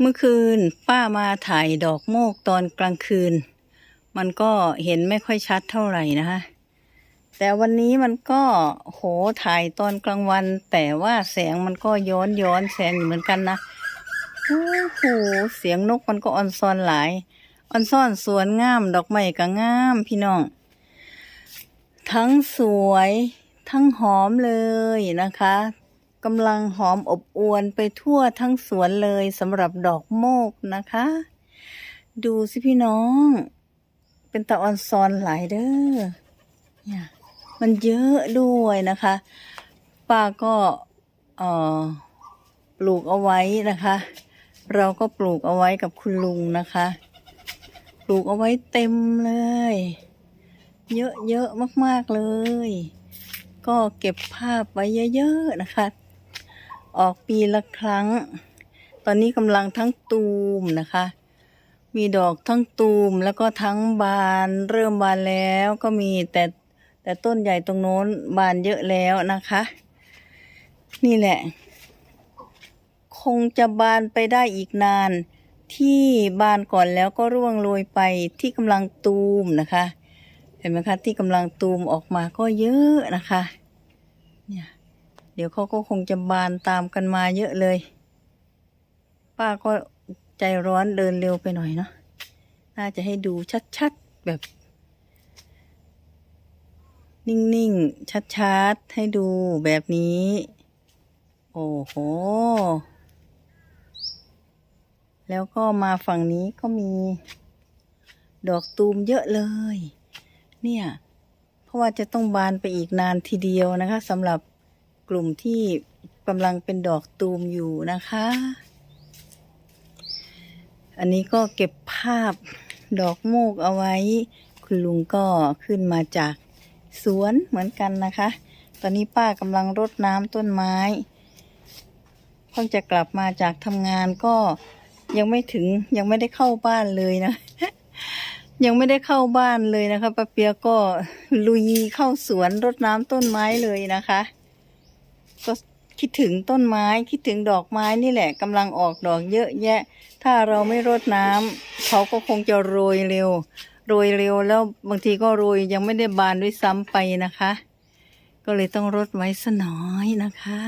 เมื่อคืนป้ามาถ่ายดอกโมกตอนกลางคืน มันก็เห็นไม่ค่อยชัดเท่าไหร่นะคะแต่วันนี้มันก็โหถ่ายตอนกลางวัน แต่ว่าแสงมันก็ย้อนย้อนแสงอยู่เหมือนกันนะโอ้โหเสียงนกมันก็ออนซอนหลายออนซ่อนสวนงามดอกไม้ก็งามพี่น้อง ทั้งสวยทั้งหอมเลยนะคะ กำลังหอมอบอวนไปทั่วทั้งสวนเลยสำหรับดอกโมกนะคะ ดูสิพี่น้อง เป็นตะออนซอนหลายเด้อเนี่ยมันเยอะด้วยนะคะ ป้าก็เอ่อปลูกเอาไว้นะคะ เราก็ปลูกเอาไว้กับคุณลุงนะคะ ปลูกเอาไว้เต็มเลย เยอะๆมากๆเลย ก็เก็บภาพไว้เยอะ ๆ นะคะ ออกปีละครั้ง ตอนนี้กำลังทั้งตูมนะคะ มีดอกทั้งตูมแล้วก็ทั้งบานเริ่มบานแล้วก็มีแต่แต่ต้นใหญ่ตรงโน้นบานเยอะแล้วนะคะ นี่แหละ คงจะบานไปได้อีกนาน ที่บานก่อนแล้วก็ร่วงโรยไปที่กำลังตูมนะคะ เห็นไหมคะที่กำลังตูมออกมาก็เยอะนะคะ เนี่ย เดี๋ยวเขาก็คงจะบานตามกันมาเยอะเลย ป้าก็ใจร้อนเดินเร็วไปหน่อยเนาะน่าจะให้ดูชัดๆแบบ นิ่งๆ ชัดๆ ให้ดูแบบนี้ โอ้โห แล้วก็มาฝั่งนี้ก็มี ดอกตูมเยอะเลย เนี่ย เพราะว่าจะต้องบานไปอีกนานทีเดียวนะคะสำหรับ กลุ่มที่กำลังเป็นดอกตูมอยู่นะคะ อันนี้ก็เก็บภาพดอกโมกเอาไว้ คุณลุงก็ขึ้นมาจากสวนเหมือนกันนะคะ ตอนนี้ป้ากำลังรดน้ำต้นไม้เพิ่งจะกลับมาจากทำงานก็ยังไม่ถึงยังไม่ได้เข้าบ้านเลยนะ ยังไม่ได้เข้าบ้านเลยนะคะป้าเปียก็ลุยเข้าสวนรดน้ำต้นไม้เลยนะคะ ก็คิดถึงต้นไม้คิดถึงดอกไม้นี่แหละกำลังออกดอกเยอะแยะ ถ้าเราไม่รดน้ำเขาก็คงจะโรยเร็ว โรยเร็วแล้วบางทีก็โรยยังไม่ได้บานด้วยซ้ำไปนะคะ ก็เลยต้องรดไว้สกหน้อยนะคะ